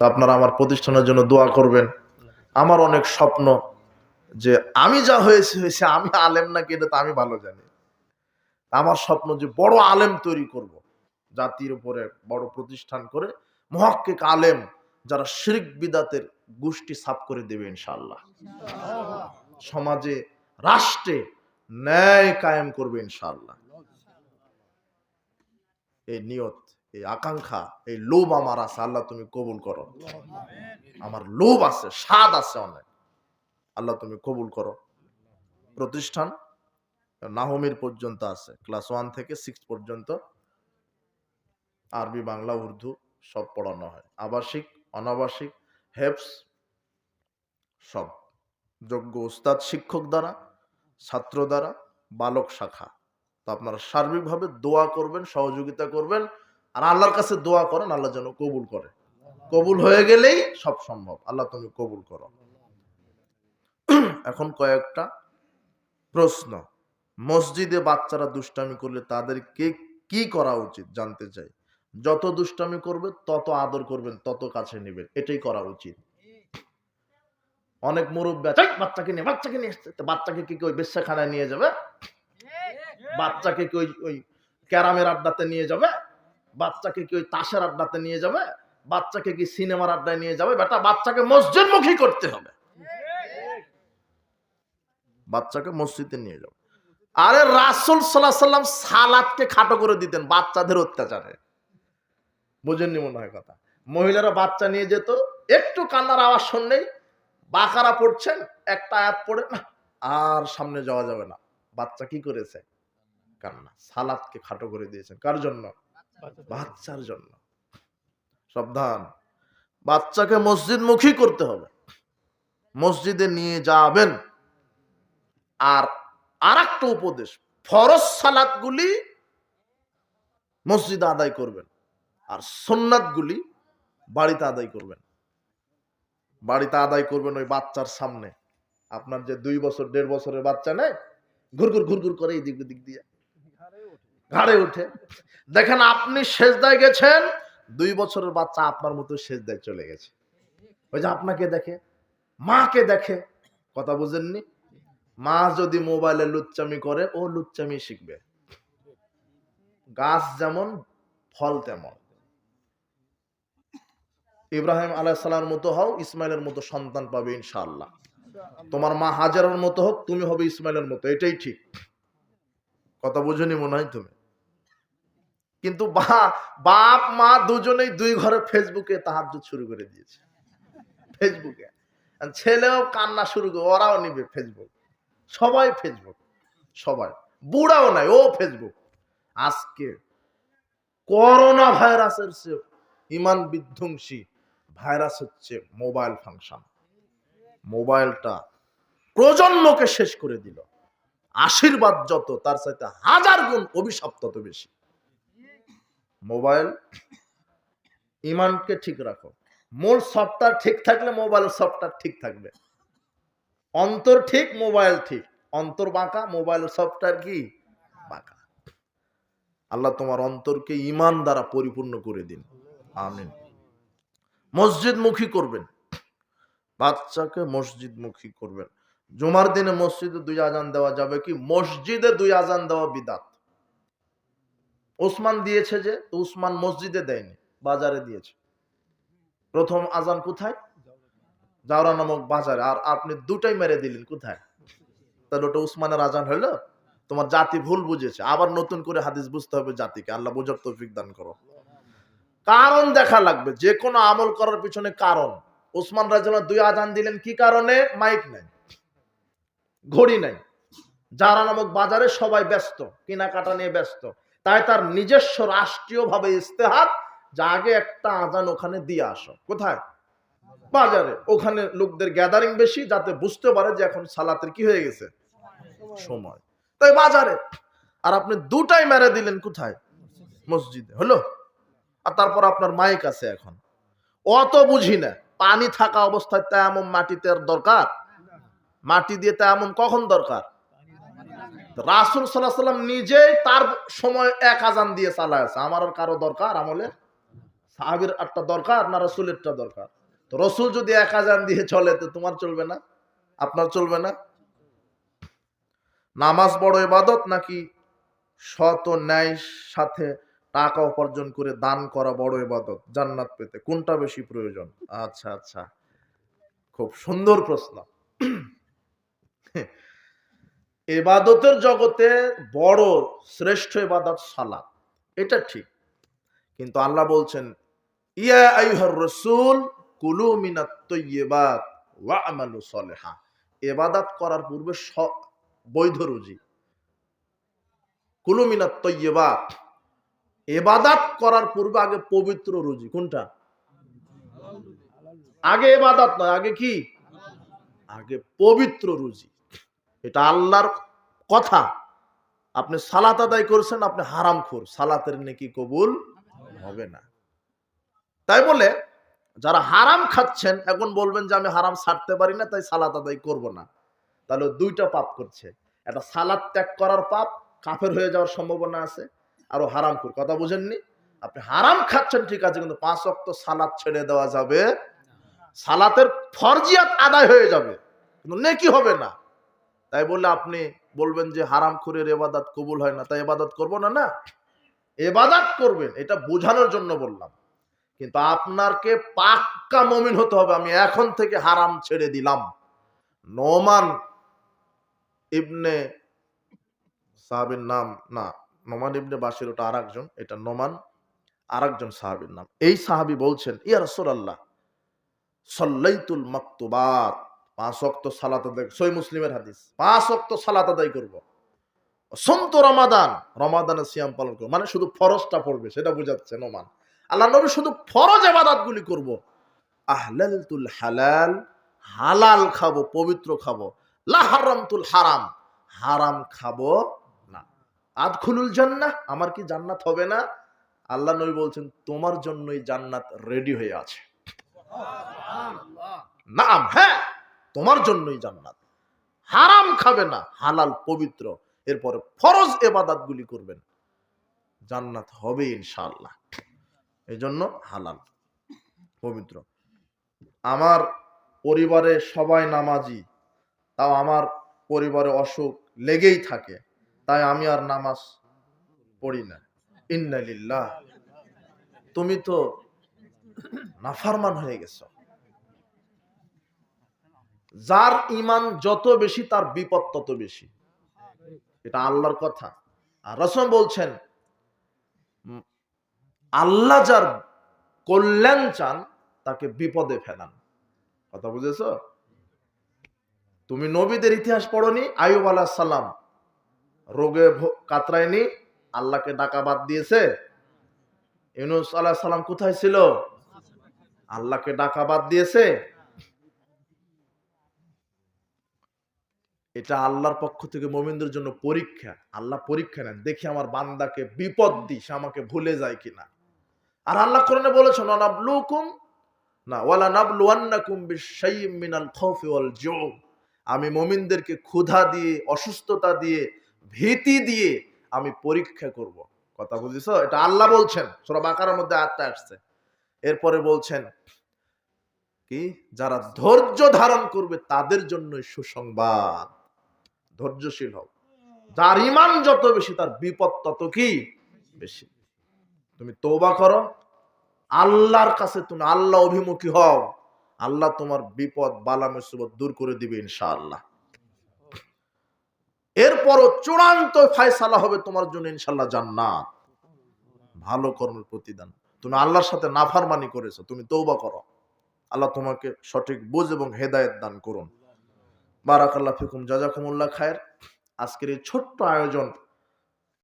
তো আপনারা আমার প্রতিষ্ঠানের জন্য দোয়া করবেন। আমার অনেক স্বপ্ন যে আমি যা হয়েছে হয়েছে, আমি আলেম নাকি এটা তো আমি ভালো জানি। আমার স্বপ্ন যে বড় আলেম তৈরি করব, জাতির উপরে বড় প্রতিষ্ঠান করে মহাক্কিক আলেম যারা শিরিক বিদাতের গোষ্ঠী সাফ করে দেবে ইনশাল্লাহ সমাজে, রাষ্ট্রে ন্যায় কায়েম করবে ইনশাল্লাহ এই নিয়ত এই আকাঙ্ক্ষা, এই লোভ আমার আছে, আল্লাহ তুমি কবুল করো। আমার লোভ আছে, স্বাদ আছে অনেক। আল্লাহ তুমি কবুল করো। প্রতিষ্ঠান নাহমির পর্যন্ত আছে, ক্লাস ওয়ান থেকে সিক্স পর্যন্ত। আরবি, বাংলা, উর্দু সব পড়ানো হয়। আবাসিক, অনাবাসিক হেপস সব। যোগ্য উস্তাদ শিক্ষক দ্বারা, ছাত্র দ্বারা, বালক শাখা। তো আপনারা সার্বিকভাবে দোয়া করবেন, সহযোগিতা করবেন আর আল্লাহর কাছে দোয়া করেন আল্লাহ যেন কবুল করে। কবুল হয়ে গেলেই সব সম্ভব। আল্লাহ তুমি কবুল করো। এখন কয়েকটা প্রশ্ন। মসজিদে বাচ্চারা দুষ্টামি করলে তাদেরকে কি করা উচিত জানতে চাই? যত দুষ্টামি করবে তত আদর করবেন তত কাছে নেবেন। এটাই করা উচিত। অনেক মুরব্বী বাচ্চাকে নিয়ে বাচ্চাকে নিয়ে বাচ্চাকে কি কি ওই বেশ্যাখানায় নিয়ে যাবে? বাচ্চাকে কি ওই ওই ক্যারামের আড্ডাতে নিয়ে যাবে? বাচ্চাকে কি ওই তাসের আড্ডাতে নিয়ে যাবে? বাচ্চাকে কি সিনেমার আড্ডায় নিয়ে যাবে? বেটা, বাচ্চাকে মসজিদমুখী করতে হবে। বাচ্চাকে মসজিদে নিয়ে যাবে আরে রাসুল সাল্লাহ সাল্লাম সালাদকে খাটো করে দিতেন বাচ্চাদের অত্যাচারে। বুঝেননি মনে হয় কথা? মহিলারা বাচ্চা নিয়ে যেত, একটু কান্নার আওয়াজ শুনলেই বাকারা পড়ছেন, একটা আয়াত পড়ে, না, আর সামনে যাওয়া যাবে না। বাচ্চা কি করেছে? কান্না। সালাদকে খাটো করে দিয়েছেন। কার জন্য? বাচ্চার জন্য। সাবধান। বাচ্চাকে মসজিদ মুখী করতে হবে। মসজিদে নিয়ে যাবেন। আর আর একটা উপদেশ, ফরজ সালাদগুলি মসজিদে আদায় করবেন আর সোননাথগুলি বাড়িতে আদায় করবেন। বাড়িতে আদায় করবেন ওই বাচ্চার সামনে। আপনার যে দুই বছর, দেড় বছরের বাচ্চা নেই ঘুরঘুর ঘুরঘুর করে এই দিক দিক দিয়ে। ঘাড়ে উঠে। দেখেন, আপনি সেজদায় গেছেন, দুই বছরের বাচ্চা আপনার মতো সেজদায় চলে গেছে। ওই যে আপনাকে দেখে, মাকে দেখে, কথা বুঝেননি? মা যদি মোবাইলে লুচ্চামি করে, ও লুচ্চামি শিখবে। গাছ যেমন, ফল তেমন। ইব্রাহিম আলাইসালার মতো হও, ইসমাইলের মতো সন্তান পাবে ইনশাআল্লাহ। তোমার মা হাজারের মতো হোক, তুমি হবে ইসমাইলের মতো, এটাই ঠিক। কথা বুঝনি মনে হয় তুমি? কিন্তু বাপ, মা দুজনেই দুই ঘরে ফেসবুকে তাহাজ শুরু করে দিয়েছে। ফেসবুকে ছেলেও কান্না শুরু করে, ওরাও নিবে ফেসবুক সবাই ফেসবুক সবাই। বুড়াও নাই, ও ফেসবুক আজকে করোনা ভাইরাসের সে ইমান বিধ্বংসী ভাইরাস হচ্ছে মোবাইল ফাংশন। মোবাইলটা প্রজন্মকে শেষ করে দিল। আশীর্বাদ যত, তার সাথে হাজার গুণ অভিশাপ তত বেশি। মোবাইল, ইমানকে ঠিক রাখো। মূল সফটওয়্যার ঠিক থাকলে মোবাইলের সফটওয়্যার ঠিক থাকবে। অন্তর ঠিক, মোবাইল ঠিক। অন্তর বাঁকা মোবাইল সফটওয়্যার কি? বাঁকা। আল্লাহ তোমার অন্তরকে ইমান দ্বারা পরিপূর্ণ করে দিন। আমিন। মসজিদ মুখী করবেন। বাচ্চাকে মসজিদ মুখী করবেন। জুমার দিনে মসজিদে দুই আজান দেওয়া যাবে কি? মসজিদে দুই আজান দেওয়া বিদাত। ওসমান দিয়েছে যে উসমান মসজিদে দেয়নি, বাজারে দিয়েছে। প্রথম আজান কোথায়? জাওরা নামক বাজারে। আর আপনি দুটাই মেরে দিলেন, কোথায়? তাহলে ওটা উসমানের আজান হইল? তোমার জাতি ভুল বুঝেছে, আবার নতুন করে হাদিস বুঝতে হবে জাতিকে। আল্লাহ বোঝার তৌফিক দান করো। কারণ দেখা লাগবে, যে কোনো আমল করার পিছনে কারণ। ওসমান রাজনা দুই আজান দিলেন, কি কারণে? মাইক নাই, ঘড়ি নাই। যারা নামক বাজারে সবাই ব্যস্ত, কেনাকাটা নিয়ে ব্যস্ত। তাই তার নিজস্ব রাষ্ট্রীয় ভাবে ইস্তেহার, যা আগে একটা আজান ওখানে দিয়ে আসো। কোথায়? বাজারে। ওখানে লোকদের গ্যাদারিং বেশি, যাতে বুঝতে পারে যে এখন সালাতের কি হয়ে গেছে। সময়। তাই বাজারে। আর আপনি দুটাই মেরে দিলেন কোথায়? মসজিদে। হলো? আর তারপর আপনার মাইক আছে এখন। অত বুঝি না। পানি থাকা অবস্থায় তেমন মাটিতে দরকার? মাটি দিয়ে তেমন কখন দরকার? রাসুল সাল্লাম নিজেই তার সময় এক আজান দিয়ে চালায় আছে। আমার আর কারও দরকার? আমলে সাহাবির একটা দরকার না রসুলেরটা দরকার? তো রসুল যদি এক আজান দিয়ে চলে, তো তোমার চলবে না? আপনার চলবে না? নামাজ বড় ইবাদত নাকি শত ন্যায় সাথে টাকা উপার্জন করে দান করা বড় ইবাদত? জান্নাত পেতে কোনটা বেশি প্রয়োজন? আচ্ছা আচ্ছা। খুব সুন্দর প্রশ্ন। এবাদতের জগতে বড় শ্রেষ্ঠ এবাদত সালাত। এটা ঠিক। কিন্তু আল্লাহ বলছেন, ইয়া আইহার রসুল, কুলু মিনাত তৈবাত ওয়া আমালু সলেহা। এবাদাত করার পূর্বে স- বৈধ রুজি। কুলু মিনাত তৈবাত এবাদাত করার পূর্বে আগে পবিত্র রুজি। কোনটা? আগে এবাদাত নয়, আগে কি? আগে পবিত্র রুজি। এটা আল্লাহর কথা। আপনি সালাত আদায় করছেন, আপনি হারাম খোর। সালাতের নাকি কবুল হবে না। তাই বলে, যারা হারাম খাচ্ছেন, এখন বলবেন যে আমি হারাম ছাড়তে পারি না, তাই সালাত আদায় করব না। তাহলে দুইটা পাপ করছে। একটা সালাদ ত্যাগ করার পাপ, কাফের হয়ে যাওয়ার সম্ভাবনা আছে, আরও হারাম খোর। কথা বুঝেননি? আপনি হারাম খাচ্ছেন, ঠিক আছে, কিন্তু পাঁচ অক্ত সালাদ ছেড়ে দেওয়া যাবে সালাতের ফরজিয়াত আদায় হয়ে যাবে, কিন্তু নেকি হবে না। তাই বললে আপনি বলবেন যে হারাম খুরের এবাদাত কবুল হয় না। তাই এবাদত করব না না? এবাদাত করবেন, এটা বোঝানোর জন্য বললাম। কিন্তু আপনাকে পাক্কা মমিন হতে হবে, আমি এখন থেকে হারাম ছেড়ে দিলাম। নোমান ইবনে সাহাবির নাম, না, নোমান ইবনে বাসির ওটা আর একজন এটা নোমান আর একজন সাহাবির নাম। এই সাহাবি বলছেন, ইয়া রসুল্লাহ সল্লাইতুল মাকতুবাত। পাঁচ অক্ত সালাত আদায় সই মুসলিমের হাদিস। পাঁচ অক্ত সালাত আদায় করব। সন্ত রমাদান রমাদানের সিয়াম পালন করব। মানে শুধু ফরজটা পড়বে সেটা বোঝাচ্ছে নোমান। আল্লাহ নবী শুধু ফরজ আবাদাত গুলি করব আহলালতুল হালাল হালাল খাব পবিত্র খাব। লা হারামতুল হারাম হারাম খাব না। আদখুলুল জান্নাহ আমার কি জান্নাত হবে না? আল্লাহ নবী বলছেন তোমার জন্যই জান্নাত রেডি হয়ে আছে। নাম হ্যাঁ। তোমার জন্যই জান্নাত। হারাম খাবে না, হালাল, পবিত্র। এরপরে ফরজ এবাদাত গুলি করবেন। জান্নাত হবে ইনশাআল্লাহ। এই জন্য হালাল, পবিত্র। আমার পরিবারে সবাই নামাজি, তাও আমার পরিবারে অসুখ লেগেই থাকে, তাই আমি আর নামাজ পড়ি না। ইন্নালিল্লাহ। তুমি তো নাফারমান হয়ে গেছো। যার ইমান যত বেশি, তার বিপদ তত বেশি। এটা আল্লাহর কথা। আর রসম বলছেন আল্লাহ যার কল্যাণ চান, তাকে বিপদে ফেলান। কথা বুঝেছ? তুমি নবীদের ইতিহাস পড়নি আয়ুব আলাহ সালাম রোগে কাতরায়নি, আল্লাহকে ডাকা বাদ দিয়েছে। ইউনুস আলাহ সালাম কোথায় ছিল? আল্লাহকে ডাকা বাদ দিয়েছে। এটা আল্লাহর পক্ষ থেকে মোমিনদের জন্য পরীক্ষা। আল্লাহ পরীক্ষা নেন, দেখি আমার বান্দাকে বিপদ দিই সে আমাকে ভুলে যায় কিনা। আর আল্লাহ কোরআনে অনাবলুকুম না ওয়ালা নাবলুয়ান্নাকুম বিশাইয়্যিম মিনাল খাউফি ওয়াল জু আমি মুমিনদেরকে ক্ষুধা দিয়ে, অসুস্থতা দিয়ে, ভীতি দিয়ে আমি পরীক্ষা করব। কথা বুঝেছ? এটা আল্লাহ বলছেন। সূরা বাকারার মধ্যে আয়াতটা আসছে। এরপরে বলছেন কি? যারা ধৈর্য ধারণ করবে, তাদের জন্য সুসংবাদ। ধৈর্যশীল হও। যার ইমান যত বেশি, তার বিপদ তত কি? বেশি। তুমি তৌবা করো। আল্লাহর কাছে তুমি আল্লাহ অভিমুখী হও। আল্লাহ তোমার বিপদ, বালা, মুসিবত দূর করে দিবে ইনশাআল্লাহ। এরপরও চূড়ান্ত ফায়সালা হবে তোমার জন্য ইনশাল্লাহ জান্নাত। ভালো কর্মের প্রতিদান। তুমি আল্লাহর সাথে নাফারমানি করেছ, তুমি তৌবা করো। আল্লাহ তোমাকে সঠিক বুঝ এবং হেদায়েত দান করুন। বারাকাল্লাহ ফিকুম জাজাকুমুল্লাহ খায়ের। আজকের এই ছোট্ট আয়োজন